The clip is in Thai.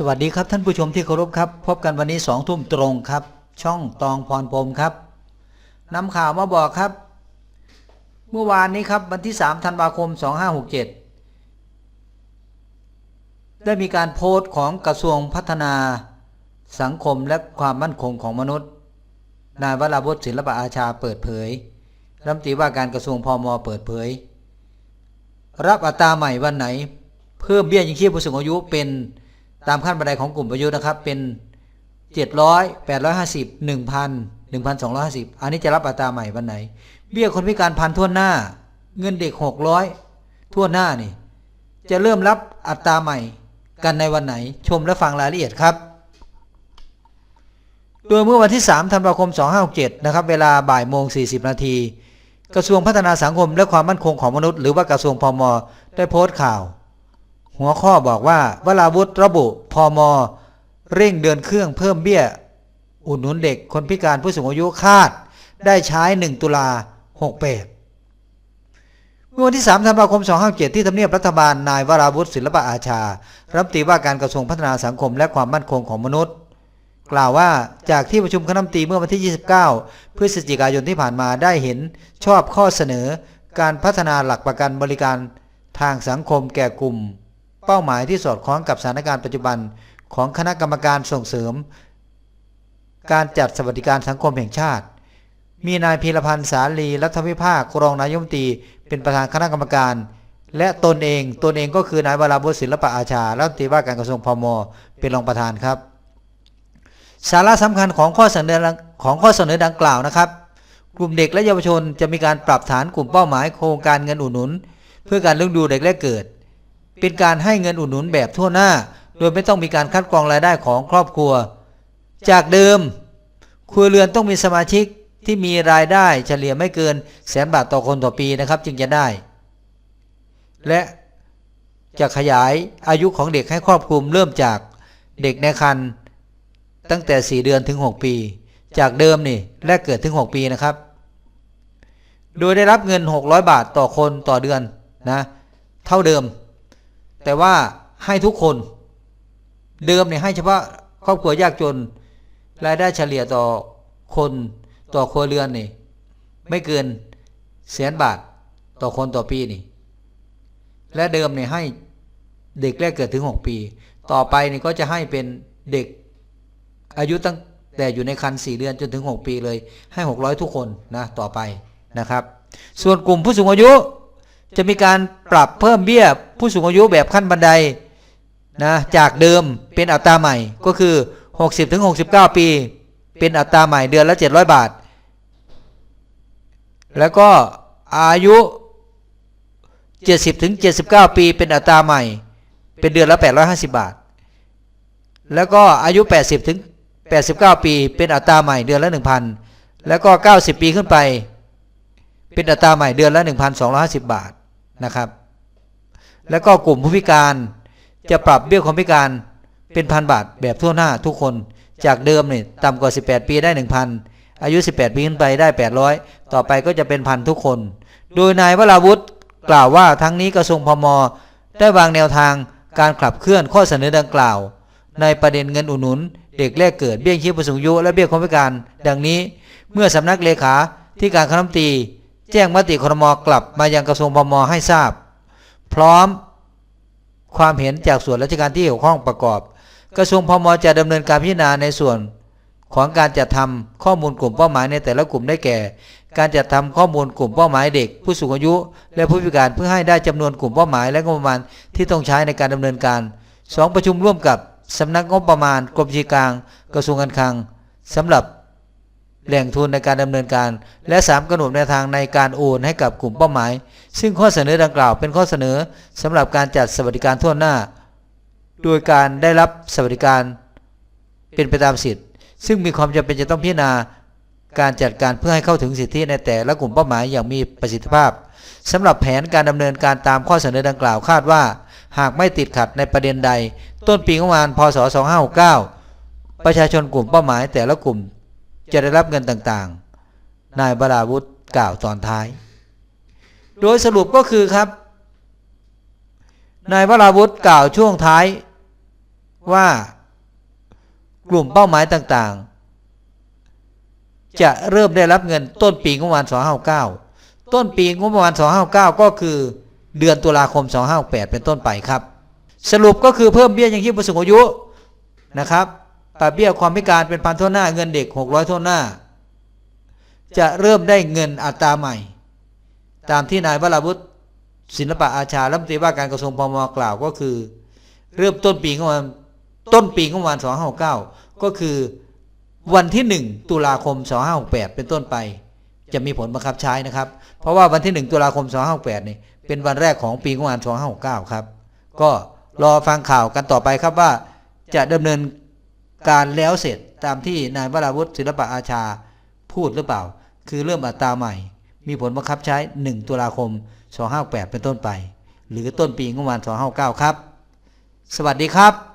สวัสดีครับท่านผู้ชมที่เคารพครับ พบกันวันนี้สองทุ่มตรงครับ ช่องตองพรพรมครับนำข่าวมาบอกครับ เมื่อวานนี้ครับวันที่ 3 ธันวาคม 2567 ได้มีการโพสต์ของกระทรวงพัฒนาสังคมและความมั่นคงของมนุษย์ นายวราวุฒิศิลปะอาชาเปิดเผยรัฐมนตรีว่าการกระทรวงพมเปิดเผย รับอัตราใหม่วันไหน เพิ่มเบี้ยยังชีพผู้สูงอายุเป็น ตามขั้นบันไดของกลุ่มประยุทธ์นะครับ เป็น700 850 1,000 1,250 อันนี้จะรับอัตราใหม่วันไหน เบี้ยคนพิการพันทั่วหน้า เงินเด็ก 600 ทั่วหน้านี่ จะเริ่มรับอัตราใหม่กันในวันไหน ชมและฟังรายละเอียดครับ โดยเมื่อวันที่ 3 ธันวาคม 2567 นะครับ เวลาบ่ายโมง 40 นาที กระทรวงพัฒนาสังคมและความมั่นคงของมนุษย์ หรือว่ากระทรวงพม ได้โพสต์ข่าว หัวข้อบอกว่าวราวุธระบุพมเร่งเดินเครื่องเพิ่มเบี้ย อุดหนุนเด็กคนพิการผู้สูงอายุคาด ได้ใช้ 1 ตุลา68เมื่อวันที่ 3 ธันวาคม 257 ที่ทำเนียบรัฐบาลนายวราวุธศิลปะอาชา รัฐมนตรีว่าการกระทรวงพัฒนาสังคมและความมั่นคงของมนุษย์ กล่าวว่าจากที่ประชุมคณะรัฐมนตรีเมื่อวันที่ 29 พฤศจิกายนที่ผ่านมาได้เห็นชอบข้อเสนอ การพัฒนาหลักประกันบริการทางสังคมแก่กลุ่ม เป้าหมายที่สอดคล้องกับสถานการณ์ปัจจุบันของคณะกรรมการส่งเสริม การจัดสวัสดิการสังคมแห่งชาติ มีนายพีรพันธ์สาลีรัฐวิภาครองนายมตีเป็นประธานคณะกรรมการ และตนเองตนเองก็คือนายวราวุศิลปะอาชารัฐมนตรีว่าการกระทรวงพมเป็นรองประธานครับ สาระสำคัญของข้อเสนอของข้อเสนอดังกล่าวนะครับ กลุ่มเด็กและเยาวชนจะมีการปรับฐานกลุ่มเป้าหมายโครงการเงินอุดหนุน เพื่อการเลี้ยงดูเด็กและเกิด เป็นการให้เงินอุดหนุนแบบทั่วหน้า โดยไม่ต้องมีการคัดกรองรายได้ของครอบครัว จากเดิม ครัวเรือนต้องมีสมาชิกที่มีรายได้เฉลี่ยไม่เกินแสนบาทต่อคนต่อปีนะครับ จึงจะได้ และจะขยายอายุของเด็กให้ครอบคลุมเริ่มจากเด็กในครรภ์ตั้งแต่ 4 เดือนถึง 6 ปี จากเดิมนี่แรกเกิดถึง 6 ปีนะครับ โดยได้รับเงิน 600 บาทต่อคนต่อเดือนนะ เท่าเดิม แต่ว่าให้ทุกคน เดิมเนี่ยให้เฉพาะครอบครัวยากจน รายได้เฉลี่ยต่อคนต่อครัวเรือนนี่ ไม่เกินแสนบาทต่อคนต่อปีนี่ และเดิมเนี่ยให้เด็กแรกเกิดถึง6ปี ต่อไปนี่ก็จะให้เป็นเด็กอายุตั้งแต่อยู่ในคัน4เดือนจนถึง6ปีเลย ให้600ทุกคนนะต่อไปนะครับ ส่วนกลุ่มผู้สูงอายุ จะมีการปรับเพิ่มเบี้ยผู้สูงอายุแบบขั้นบันไดนะจากเดิมเป็นอัตราใหม่ก็คือ 60ถึง69 ปี เป็นอัตราใหม่เดือนละ 700 บาท แล้วก็อายุ 70ถึง79 ปี เป็นอัตราใหม่ เป็นเดือนละ 850 บาท แล้วก็อายุ 80ถึง89 ปี เป็นอัตราใหม่เดือนละ 1,000 แล้วก็ 90 ปีขึ้นไป เป็นอัตราใหม่เดือนละ 1,250 บาท นะครับ แล้วก็กลุ่มผู้พิการจะปรับเบี้ยความพิการเป็นพันบาทแบบทั่วหน้าทุกคนจากเดิมเนี่ยต่ำกว่า 18 ปีได้ 1,000 อายุ 18 ปีขึ้นไปได้ 800 ต่อไปก็จะเป็นพันทุกคน โดยนายวราวุธกล่าวว่าทั้งนี้กระทรวงพมได้วางแนวทางการขับเคลื่อนข้อเสนอดังกล่าว ในประเด็นเงินอุดหนุน เด็กแรกเกิดเบี้ยชีพผู้สูงอายุและเบี้ยคนพิการ ดังนี้ เมื่อสำนักเลขาที่การคณะรัฐมนตรี แจ้งมติครมกลับมายังกระทรวงพมให้ทราบ พร้อมความเห็นจากส่วนราชการที่เกี่ยวข้องประกอบ กระทรวงพมจะดำเนินการพิจารณาในส่วนของการจัดทำข้อมูลกลุ่มเป้าหมายในแต่ละกลุ่มได้แก่ การจัดทำข้อมูลกลุ่มเป้าหมายเด็ก ผู้สูงอายุ และผู้พิการเพื่อให้ได้จำนวนกลุ่มเป้าหมายและงบประมาณที่ต้องใช้ในการดำเนินการ 2. ประชุมร่วมกับสำนักงบประมาณกรมบัญชีกลาง กระทรวงการคลังสำหรับ แหล่งทุนในการดำเนินการ และ 3กำหนดแนวทางในการโอนให้กับกลุ่มเป้าหมาย ซึ่งข้อเสนอดังกล่าวเป็นข้อเสนอสำหรับการจัดสวัสดิการทั่วหน้า โดยการได้รับสวัสดิการเป็นไปตามสิทธิ์ ซึ่งมีความจำเป็นจะต้องพิจารณาการจัดการเพื่อให้เข้าถึงสิทธิในแต่ละกลุ่มเป้าหมายอย่างมีประสิทธิภาพสำหรับแผนการดำเนินการตามข้อเสนอดังกล่าวคาดว่า หากไม่ติดขัดในประเด็นใด ต้นปีงบประมาณพศ 2569 ประชาชนกลุ่มเป้าหมายแต่ละกลุ่ม จะได้รับเงินต่างๆ นายบราวุธกล่าวตอนท้าย โดยสรุปก็คือครับ นายวราวุธกล่าวช่วงท้ายว่ากลุ่มเป้าหมายต่างๆ จะเริ่มได้รับเงินต้นปีงบประมาณ 259 ต้นปีงบประมาณ 259 ก็คือเดือนตุลาคม 258 เป็นต้นไปครับ สรุปก็คือเพิ่มเบี้ยยังชีพผู้สูงอายุนะครับ ปรับเบี้ยความพิการเป็นพันทั่วหน้าเงินเด็ก600ทั่วหน้า จะเริ่มได้เงินอัตราใหม่ ตามที่นายวราวุฒิศิลปะอาชารัฐมนตรีว่าการกระทรวงพมกล่าวก็คือ เริ่มต้นปีงบประมาณต้นปีงบประมาณ259ก็คือวันที่1ตุลาคม2568เป็นต้นไป จะมีผลบังคับใช้นะครับ เพราะว่าวันที่1ตุลาคม2568นี่เป็นวันแรกของปีงบประมาณ2569ครับ ก็รอฟังข่าวกันต่อไปครับว่าจะดำเนิน การแล้วเสร็จตามที่นายวราวุฒิศิลปะอาชาพูดหรือเปล่า คือเริ่มอัตราใหม่ มีผลบังคับใช้ 1 ตุลาคม 258 เป็นต้นไป หรือต้นปีงบประมาณ 259 ครับ สวัสดีครับ